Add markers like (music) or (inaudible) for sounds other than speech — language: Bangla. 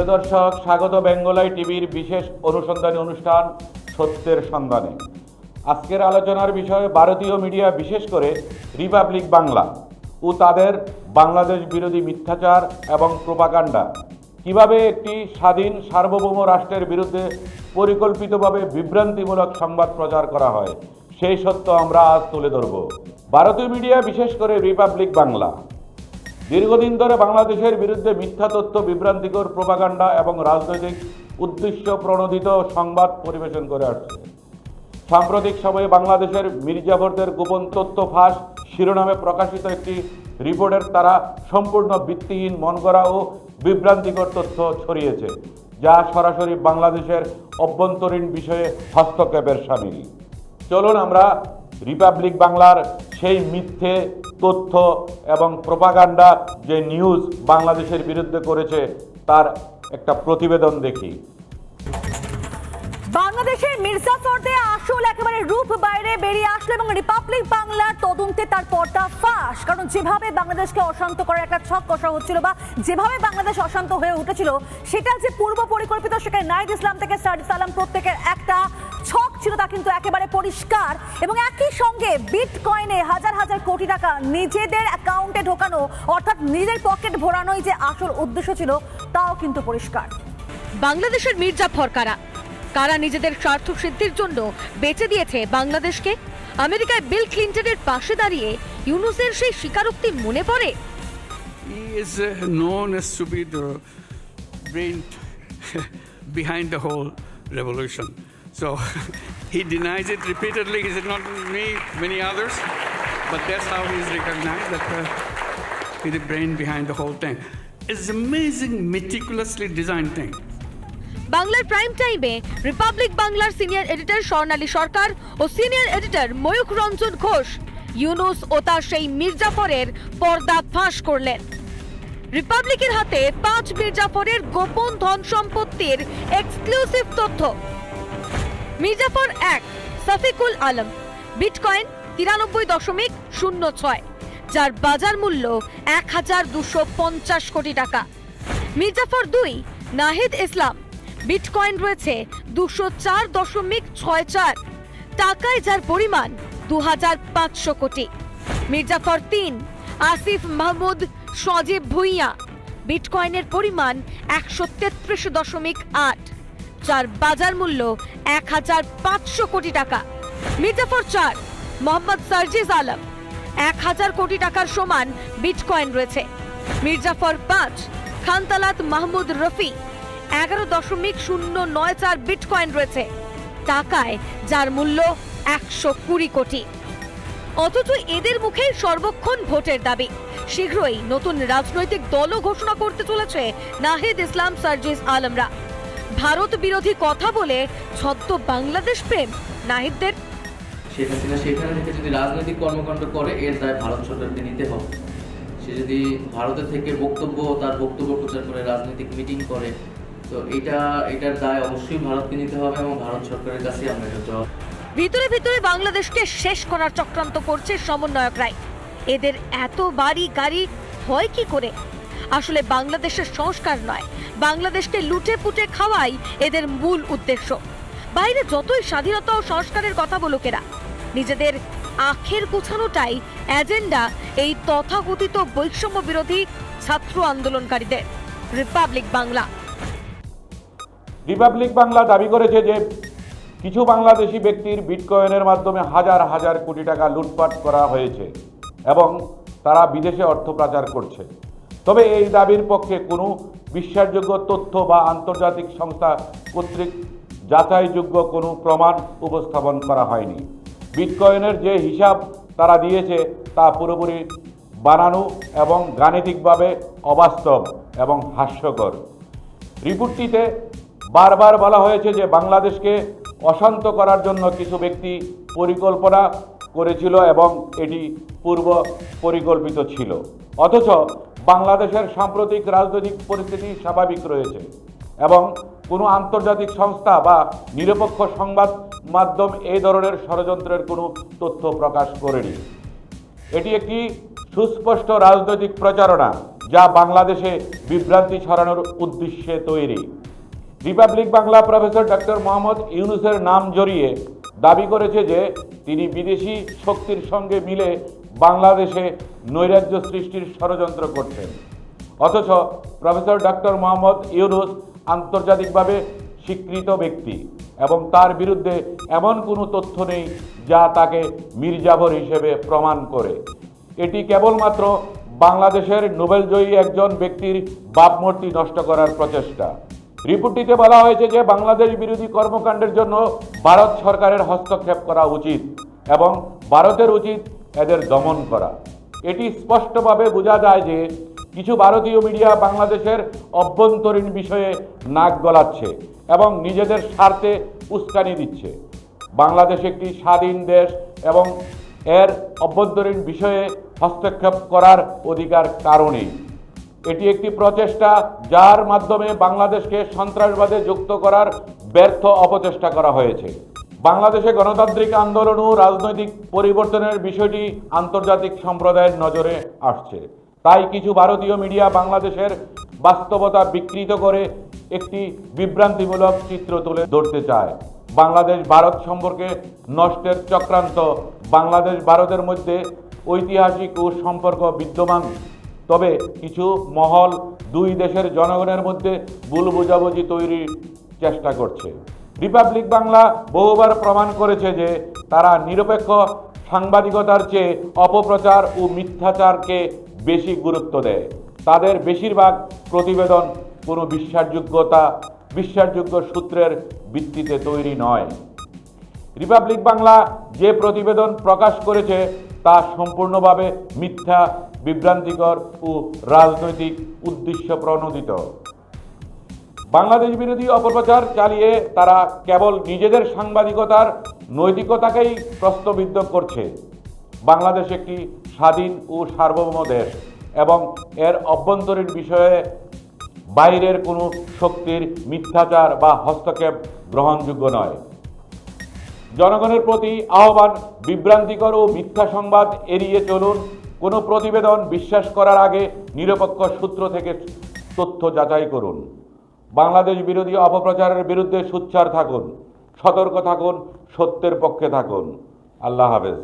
প্রিয় দর্শক, স্বাগত বেঙ্গলাই টিভির বিশেষ অনুসন্ধানী অনুষ্ঠান সত্যের সন্ধানে। আজকের আলোচনার বিষয়ে ভারতীয় মিডিয়া, বিশেষ করে রিপাবলিক বাংলা ও তাদের বাংলাদেশ বিরোধী মিথ্যাচার এবং প্রোপাকাণ্ডা কীভাবে একটি স্বাধীন সার্বভৌম রাষ্ট্রের বিরুদ্ধে পরিকল্পিতভাবে বিভ্রান্তিমূলক সংবাদ প্রচার করা হয়, সেই সত্য আমরা আজ তুলে ধরব। ভারতীয় মিডিয়া, বিশেষ করে রিপাবলিক বাংলা। দীর্ঘদিন ধরে বাংলাদেশের বিরুদ্ধে মিথ্যা তথ্য, বিভ্রান্তিকর প্রোপাগান্ডা এবং রাজনৈতিক উদ্দেশ্য প্রণোদিত সংবাদ পরিবেশন করে আসছে। সাম্প্রতিক সময়ে বাংলাদেশের মির্জাফরদের গোপন তথ্য ফাঁস শিরোনামে প্রকাশিত একটি রিপোর্টের তারা সম্পূর্ণ ভিত্তিহীন, মন করা ও বিভ্রান্তিকর তথ্য ছড়িয়েছে, যা সরাসরি বাংলাদেশের অভ্যন্তরীণ বিষয়ে হস্তক্ষেপের সামিল। চলুন আমরা রিপাবলিক বাংলার সেই মিথ্যে তথ্য এবং প্রোপাগান্ডা যে নিউজ বাংলাদেশের বিরুদ্ধে করেছে, তার একটা প্রতিবেদন দেখি। বাংলাদেশের মির্জাফরদের আসল একেবারে রূপ বাইরে বেরিয়ে আসলো এবং রিপাবলিক বাংলার তদন্তে তার পর্দা ফাঁস। কারণ যেভাবে বাংলাদেশকে অশান্ত করার একটা ছক কষা হচ্ছিল বা যেভাবে বাংলাদেশ অশান্ত হয়ে উঠেছিল, সেটা যে পূর্ব পরিকল্পিত সেখানে নাইদ ইসলাম থেকে সার্জি সালাম প্রত্যেকের একটা ছক ছিল তা কিন্তু একেবারে পরিষ্কার এবং একই সঙ্গে বিট কয়েনে হাজার হাজার কোটি টাকা নিজেদের অ্যাকাউন্টে ঢোকানো অর্থাৎ নিজের পকেট ভরানোই যে আসল উদ্দেশ্য ছিল তাও কিন্তু পরিষ্কার। বাংলাদেশের মির্জাফর কারা কারা নিজেদের স্বার্থ সিদ্ধির জন্য বেঁচে দিয়েছে বাংলাদেশকে? আমেরিকায় বিল ক্লিন্টনের পাশে দাঁড়িয়ে ইউনুসের সেই স্বীকারোক্তি মনে পড়ে? Is uh, known as to be the brain (laughs) behind the whole revolution. So he denies it repeatedly. He said, not me, many others, but that's how he is recognized that uh, he's the brain behind the whole thing. It's amazing, meticulously designed thing. বাংলার প্রাইম টাইমে রিপাবলিক বাংলার সিনিয়র এডিটর স্বর্ণালী সরকার ও সিনিয়র এডিটর ময়ূখ রঞ্জন ঘোষ ইউনুস ও তার সেই মির্জাফরের পর্দা ফাঁস করলেন রিপাবলিকের হাতে পাঁচ মির্জাফরের গোপন ধন সম্পত্তির এক্সক্লুসিভ তথ্য মির্জাফর এক, সাফিকুল আলম, বিটকয়েন তিরানব্বই দশমিক শূন্য ছয়, যার বাজার মূল্য এক হাজার দুশো পঞ্চাশ কোটি টাকা। মির্জাফর দুই, নাহিদ ইসলাম, বিটকয়েন রয়েছে দুশো চার দশমিক ছয় চার, টাকায় যার পরিমাণ দু হাজার পাঁচশো কোটি। মির্জাফর তিন, আসিফ মাহমুদ সজীব ভুইয়া, বিটকয়েনের পরিমাণ একশো তেত্রিশ দশমিক আট। যার বাজার মূল্য এক হাজার পাঁচশো কোটি টাকা। মির্জাফর চার, মোহাম্মদ সার্জিজ আলম, এক হাজার কোটি টাকার সমান বিটকয়েন রয়েছে। মির্জাফর পাঁচ, খানতালাত মাহমুদ রফি, এগারো দশমিক শূন্য নয় চার বিটকয়েন রয়েছে। টাকায় যার মূল্য একশো কুড়ি কোটি। অথচ এদের মুখে সর্বক্ষণ ভোটের দাবি। শীঘ্রই নতুন রাজনৈতিক দলও ঘোষণা করতে চলেছে নাহিদ ইসলাম, সার্জিস আলমরা। ভারত বিরোধী কথা বলে ছদ্ম বাংলাদেশ প্রেম। নাহিদদের। শেখ হাসিনা সেখানে থেকে যদি রাজনৈতিক কর্মকাণ্ড করে এর দায় ভারত সরকারকে নিতে হবে। সে যদি ভারতের থেকে বক্তব্য তার বক্তব্য প্রচার করে রাজনৈতিক মিটিং করে তো এটা এটার দায় অবশ্যই ভারতকে নিতে হবে এবং ভারত সরকারের কাছে আমরা এটা ভিতরে ভিতরে বাংলাদেশকে শেষ করার চক্রান্ত করছে সমন্বয়করাই। এদের এত বাড়ি গাড়ি হয় কি করে? আসলে বাংলাদেশের সংস্কার নয়। বাংলাদেশকে লুটে পুটে খাওয়াই এদের মূল উদ্দেশ্য। বাইরে যতই স্বাধীনতা ও সংস্কারের কথা বলুক এরা, নিজেদের আখের গোছানোটাই এজেন্ডা এই তথাকথিত বৈষম্য বিরোধী ছাত্র আন্দোলনকারীদের। রিপাবলিক বাংলা। রিপাবলিক বাংলা দাবি করেছে যে, কিছু বাংলাদেশি ব্যক্তির বিটকয়েনের মাধ্যমে হাজার হাজার কোটি টাকা লুটপাট করা হয়েছে এবং তারা বিদেশে অর্থ পাচার করছে। তবে এই দাবির পক্ষে কোনো বিশ্বাসযোগ্য তথ্য বা আন্তর্জাতিক সংস্থা কর্তৃক যাচাইযোগ্য কোনো প্রমাণ উপস্থাপন করা হয়নি। বিটকয়েনের যে হিসাব তারা দিয়েছে তা পুরোপুরি বানানো এবং গাণিতিকভাবে অবাস্তব এবং হাস্যকর। রিপোর্টটিতে বারবার বলা হয়েছে যে বাংলাদেশকে অশান্ত করার জন্য কিছু ব্যক্তি পরিকল্পনা করেছিল এবং এটি পূর্ব পরিকল্পিত ছিল। অথচ বাংলাদেশের সাম্প্রতিক রাজনৈতিক পরিস্থিতি স্বাভাবিক রয়েছে এবং কোনো আন্তর্জাতিক সংস্থা বা নিরপেক্ষ সংবাদ মাধ্যম এই ধরনের ষড়যন্ত্রের কোনো তথ্য প্রকাশ করেনি। এটি একটি সুস্পষ্ট রাজনৈতিক প্রচারণা যা বাংলাদেশে বিভ্রান্তি ছড়ানোর উদ্দেশ্যে তৈরি। Republic Bangla professor doctor Mohammad ইউনুসের নাম জড়িয়ে দাবি করেছে যে তিনি বিদেশি শক্তির সঙ্গে মিলে বাংলাদেশে নৈরাজ্য সৃষ্টির ষড়যন্ত্র করছেন অথচ প্রফেসর ডক্টর মোহাম্মদ ইউনুস আন্তর্জাতিকভাবে স্বীকৃত ব্যক্তি এবং তার বিরুদ্ধে এমন কোনো তথ্য নেই যা তাকে মির্জাভর হিসেবে প্রমাণ করে। এটি কেবলমাত্র বাংলাদেশের নোবেলজয়ী একজন ব্যক্তির বাপমূর্তি নষ্ট করার প্রচেষ্টা। রিপোর্টটিতে বলা হয়েছে যে বাংলাদেশ বিরোধী কর্মকাণ্ডের জন্য ভারত সরকারের হস্তক্ষেপ করা উচিত এবং ভারতের উচিত এদের দমন করা। এটি স্পষ্টভাবে বোঝা যায় যে কিছু ভারতীয় মিডিয়া বাংলাদেশের অভ্যন্তরীণ বিষয়ে নাক গলাচ্ছে এবং নিজেদের স্বার্থে উস্কানি দিচ্ছে। বাংলাদেশ একটি স্বাধীন দেশ এবং এর অভ্যন্তরীণ বিষয়ে হস্তক্ষেপ করার অধিকার কারণেই। এটি একটি প্রচেষ্টা যার মাধ্যমে বাংলাদেশকে সন্ত্রাসবাদে যুক্ত করার ব্যর্থ অপচেষ্টা করা হয়েছে। বাংলাদেশে গণতান্ত্রিক আন্দোলন ও রাজনৈতিক পরিবর্তনের বিষয়টি আন্তর্জাতিক সম্প্রদায়ের নজরে আসছে। তাই কিছু ভারতীয় মিডিয়া বাংলাদেশের বাস্তবতা বিকৃত করে একটি বিভ্রান্তিমূলক চিত্র তুলে ধরতে চায়। বাংলাদেশ ভারত সম্পর্কে নষ্টের চক্রান্ত বাংলাদেশ ভারতের মধ্যে ঐতিহাসিক ও সম্পর্ক বিদ্যমান। তবে কিছু মহল দুই দেশের জনগণের মধ্যে ভুল বোঝাবুঝি তৈরির চেষ্টা করছে। রিপাবলিক বাংলা বহুবার প্রমাণ করেছে যে তারা নিরপেক্ষ সাংবাদিকতার চেয়ে অপপ্রচার ও মিথ্যাচারকে বেশি গুরুত্ব দেয়। তাদের বেশিরভাগ প্রতিবেদন কোনো বিশ্বাসযোগ্যতা, বিশ্বাসযোগ্য সূত্রের ভিত্তিতে তৈরি নয়। রিপাবলিক বাংলা যে প্রতিবেদন প্রকাশ করেছে তা সম্পূর্ণভাবে মিথ্যা, বিভ্রান্তিকর ও রাজনৈতিক উদ্দেশ্য প্রণোদিত। বাংলাদেশ বিরোধী অপপ্রচার চালিয়ে তারা কেবল নিজেদের সাংবাদিকতার নৈতিকতাকেই প্রশ্নবিদ্ধ করছে। বাংলাদেশ একটি স্বাধীন ও সার্বভৌম দেশ এবং এর অভ্যন্তরীণ বিষয়ে বাইরের কোনো শক্তির মিথ্যাচার বা হস্তক্ষেপ গ্রহণযোগ্য নয়। জনগণের প্রতি আহ্বান বিভ্রান্তিকর ও মিথ্যা সংবাদ এড়িয়ে চলুন, কোনো প্রতিবেদন বিশ্বাস করার আগে নিরপেক্ষ সূত্র থেকে তথ্য যাচাই করুন। বাংলাদেশ বিরোধী অপপ্রচারের বিরুদ্ধে সুচ্চার থাকুন সতর্ক থাকুন সত্যের পক্ষে থাকুন। আল্লাহ হাফেজ।